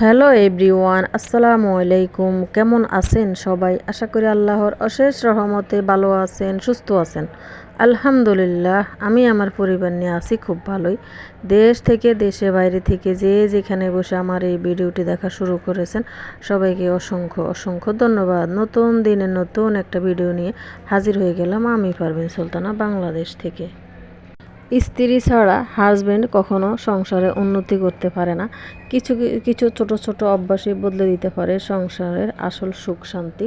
Hello everyone, আসসালামু আলাইকুম। কেমন আছেন সবাই? আশা করি আল্লাহর অশেষ রহমতে ভালো আছেন, সুস্থ আছেন। আলহামদুলিল্লাহ, আমি আমার পরিবার নিয়ে আছি খুব ভালোই। দেশ থেকে দেশে বাইরে থেকে যে যেখানে বসে আমার এই ভিডিওটি দেখা শুরু করেছেন, সবাইকে অসংখ্য অসংখ্য ধন্যবাদ। নতুন দিনে নতুন একটা ভিডিও নিয়ে হাজির হয়ে গেলাম আমি পারভিন সুলতানা, বাংলাদেশ থেকে। স্ত্রী ছাড়া হাজব্যান্ড কখনো সংসারে উন্নতি করতে পারে না। কিছু কিছু ছোট ছোট অভ্যাসই বদলে দিতে পারে সংসারের আসল সুখ, শান্তি।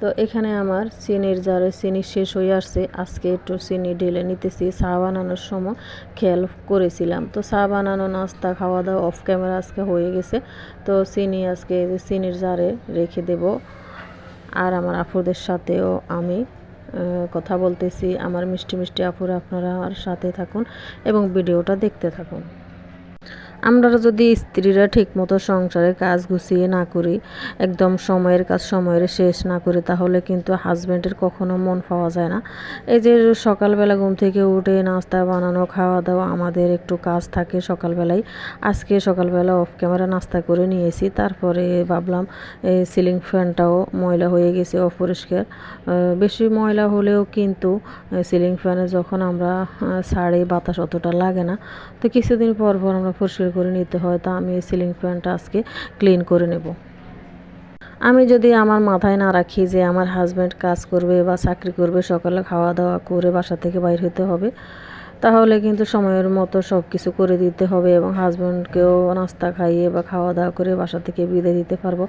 তো এখানে আমার চিনির জারে চিনি শেষ হয়ে আসছে, আজকে একটু চিনি ঢেলে নিতেছি, চা বানানোর সময় খেয়াল করেছিলাম। তো চা বানানো, নাস্তা খাওয়া দাওয়া অফ ক্যামেরা আজকে হয়ে গেছে। তো চিনি আজকে চিনির জারে রেখে দেব। আর আমার আপুদের সাথেও আমি কথা বলতেছি। আমার মিষ্টি মিষ্টি আপুরা আপনারা আমার সাথে থাকুন এবং ভিডিওটা দেখতে থাকুন। আমরা যদি স্ত্রীরা ঠিকমতো সংসারের কাজ গুছিয়ে না করি, একদম সময়ের কাজ সময়ের শেষ না করি, তাহলে কিন্তু হাজব্যান্ডের কখনো মন পাওয়া যায় না। এই যে সকালবেলা ঘুম থেকে উঠে নাস্তা বানানো খাওয়া দাওয়া আমাদের একটু কাজ থাকে সকালবেলায়। আজকে সকালবেলা অফ ক্যামেরা নাস্তা করে নিয়েছি, তারপরে ভাবলাম এই সিলিং ফ্যানটাও ময়লা হয়ে গেছে অপরিষ্কার। বেশি ময়লা হলেও কিন্তু সিলিং ফ্যানে যখন আমরা ছাড়ে বাতাস অতটা লাগে না। তো কিছুদিন পর পর আমরা পরিষ্কার করে নিতে হয়, তা আমি সিলিং ফ্যানটা আজকে ক্লিন করে নেব। আমি যদি আমার মাথায় না রাখি যে আমার হাজব্যান্ড কাজ করবে বা চাকরি করবে, সকালে খাওয়া দাওয়া করে বাসা থেকে বাইর হতে হবে তাহলে কিন্তু সময়ের মতো সব কিছু করে দিতে হবে এবং হাজব্যান্ডকেও নাস্তা খাইয়ে বা খাওয়া দাওয়া করে বাসা থেকে বিদায় দিতে পারব।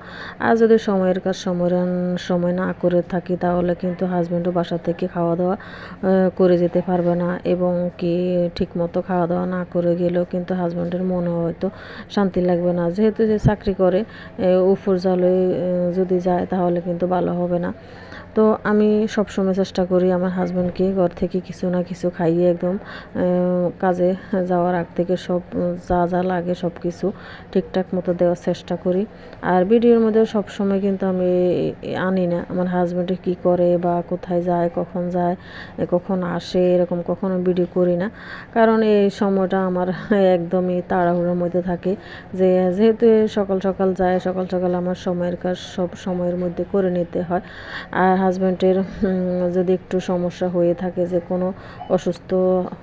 আর যদি সময়ের কাজ সময় সময় না করে থাকি তাহলে কিন্তু হাজব্যান্ডও বাসা থেকে খাওয়া দাওয়া করে যেতে পারবে না এবং কি ঠিক মতো খাওয়া দাওয়া না করে গেলেও কিন্তু হাজব্যান্ডের মনে হয়তো শান্তি লাগবে না। যেহেতু যে চাকরি করে উপর জালে যদি যায় তাহলে কিন্তু ভালো হবে না। তো আমি সবসময় চেষ্টা করি আমার হাজব্যান্ডকে ঘর থেকে কিছু না কিছু খাইয়ে একদম কাজে যাওয়ার, আগ থেকে সব যা যা লাগে সব কিছু ঠিকঠাক মতো দেওয়ার চেষ্টা করি। আর ভিডিওর মধ্যে সবসময় কিন্তু আমি আনি না, আমার হাজব্যান্ডে কি করে বা কোথায় যায়, কখন যায় কখন আসে, এরকম কখনো ভিডিও করি না। কারণ এই সময়টা আমার একদমই তাড়াহুড়োর মধ্যে থাকে যে, যেহেতু সকাল সকাল যায়, সকাল সকাল আমার সময়ের কাজ সব সময়ের মধ্যে করে নিতে হয়। আর হাজব্যান্ডের যদি একটু সমস্যা হয়ে থাকে যে কোনো অসুস্থ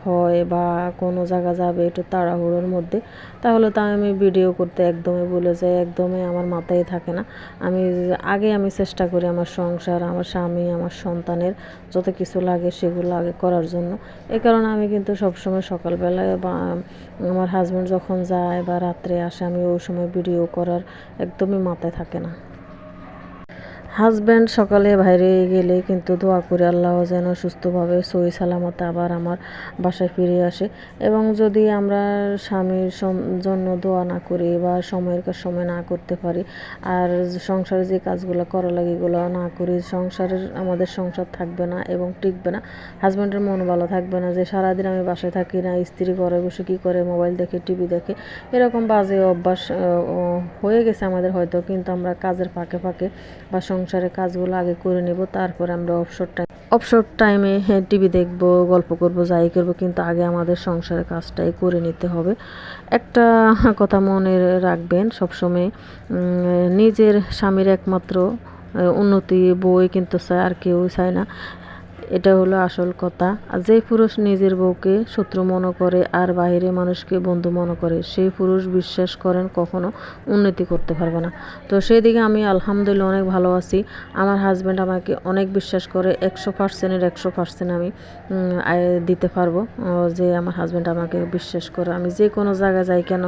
হয় বা কোনো জায়গা যাবে একটু তাড়াহুড়োর মধ্যে, তাহলে তা আমি ভিডিও করতে একদমই বলে যাই, একদমই আমার মাথায় থাকে না। আমি আগে আমি চেষ্টা করি আমার সংসার, আমার স্বামী, আমার সন্তানের যত কিছু লাগে সেগুলো আগে করার জন্য। এ কারণে আমি কিন্তু সবসময় সকালবেলায় বা, আমার হাজব্যান্ড যখন যায় বা রাত্রে আসে, আমি ওই সময় ভিডিও করার একদমই মাথায় থাকে না। হাজব্যান্ড সকালে বাইরে গেলে কিন্তু দোয়া করে আল্লাহ যেন সুস্থভাবে সই সালামতে আবার আমার বাসায় ফিরে আসে। এবং যদি আমরা স্বামীর জন্য দোয়া না করি বা সময়ের কাজ সময় না করতে পারি, আর সংসারে যে কাজগুলো করা লাগে এগুলো না করি, সংসারের, আমাদের সংসার থাকবে না এবং টিকবে না হাজব্যান্ডের মন ভালো থাকবে না যে সারাদিন আমি বাসায় থাকি না, স্ত্রী ঘরে বসে কী করে, মোবাইল দেখে, টিভি দেখে, এরকম বাজে অভ্যাস হয়ে গেছে আমাদের হয়তো, কিন্তু আমরা কাজের ফাঁকে ফাঁকে বা সংসারের কাজগুলো আগে করে নেব, তারপরে আমরা অবসর টাইম অবসর টাইমে হ্যাঁ টিভি দেখব, গল্প করব, যাই করব, কিন্তু আগে আমাদের সংসারের কাজটাই করে নিতে হবে। একটা কথা মনে রাখবেন, সবসময় নিজের স্বামীর একমাত্র উন্নতি বই কিন্তু চায় আর কেউ চায় না। এটা হলো আসল কথা। আর যে পুরুষ নিজের বউকে শত্রু মনে করে আর বাইরে মানুষকে বন্ধু মনে করে, সেই পুরুষ বিশ্বাস করেন কখনো উন্নতি করতে পারবে না। তো সেই দিকে আমি আলহামদুলিল্লাহ অনেক ভালো আছি। আমার হাজব্যান্ড আমাকে অনেক বিশ্বাস করে, একশো পার্সেন্টের একশো পার্সেন্ট আমি দিতে পারব। যে আমার হাজব্যান্ড আমাকে বিশ্বাস করে। আমি যে কোনো জায়গায় যাই কেন,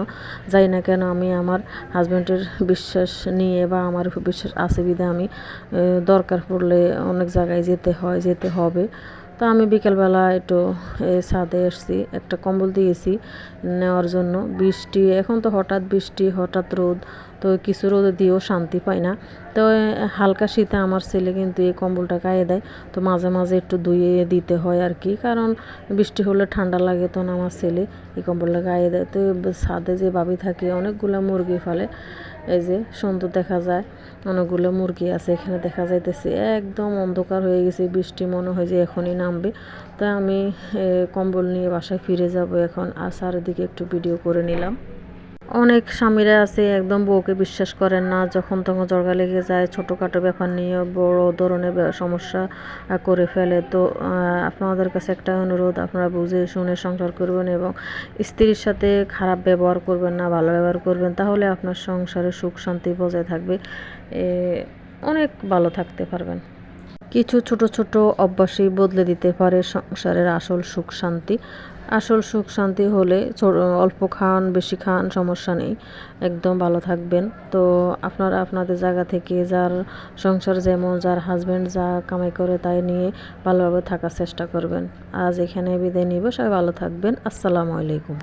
যাই না কেন আমি আমার হাজব্যান্ডের বিশ্বাস নিয়ে বা আমার বিশ্বাস আছে বিধে আমি দরকার পড়লে অনেক জায়গায় যেতে হয়, যেতে হবে। হবে। তো আমি বিকেলবেলা একটু ছাদে এসছি একটা কম্বল দিয়েছি নেওয়ার জন্য। বৃষ্টি, এখন তো হঠাৎ বৃষ্টি, হঠাৎ রোদ, তো কিছু রোদ দিয়েও শান্তি পাই না। তো হালকা শীতে আমার ছেলে কিন্তু এই কম্বলটা গায়ে দেয়। তো মাঝে মাঝে একটু ধুয়ে দিতে হয় আর কি, কারণ বৃষ্টি হলে ঠান্ডা লাগে তখন আমার ছেলে, এই কম্বলটা গায়ে দেয়। তো ছাদে যে বাবি থাকে, অনেকগুলো মুরগি ফেলে। এই যে সুন্দর দেখা যায়। অনেকগুলো মুরগি আছে এখানে দেখা যাইতেছে। একদম অন্ধকার হয়ে গেছে, বৃষ্টি মনে হয় যে এখনই নামবে। তাই আমি কম্বল নিয়ে বাসায় ফিরে যাব এখন। আর চারিদিকে একটু ভিডিও করে নিলাম। অনেক স্বামীরা আছে, একদম বউকে বিশ্বাস করেন না, যখন তখন জর্গা লেগে যায়, ছোটোখাটো ব্যাপার নিয়ে বড় ধরনের সমস্যা করে ফেলে। তো আপনাদের কাছে একটা অনুরোধ, আপনারা বুঝে শুনে সংসার করবেন এবং স্ত্রীর সাথে খারাপ ব্যবহার করবেন না, ভালো ব্যবহার করবেন, তাহলে আপনার সংসারে সুখ শান্তি বজায় থাকবে। অনেক ভালো থাকতে পারবেন। কিছু ছোট ছোট অভ্যাসই বদলে দিতে পারে সংসারের আসল সুখ শান্তি। আসল সুখ শান্তি হলে অল্প খান, বেশি খান, সমস্যা নেই। একদম ভালো থাকবেন। তো আপনারা আপনাদের জায়গা থেকে যার সংসার যেমন, যার হাজব্যান্ড যা কামাই করে তাই নিয়ে ভালোভাবে থাকার চেষ্টা করবেন। আজ এখানে বিদায় নিব। সবাই ভালো থাকবেন। আসসালামু আলাইকুম।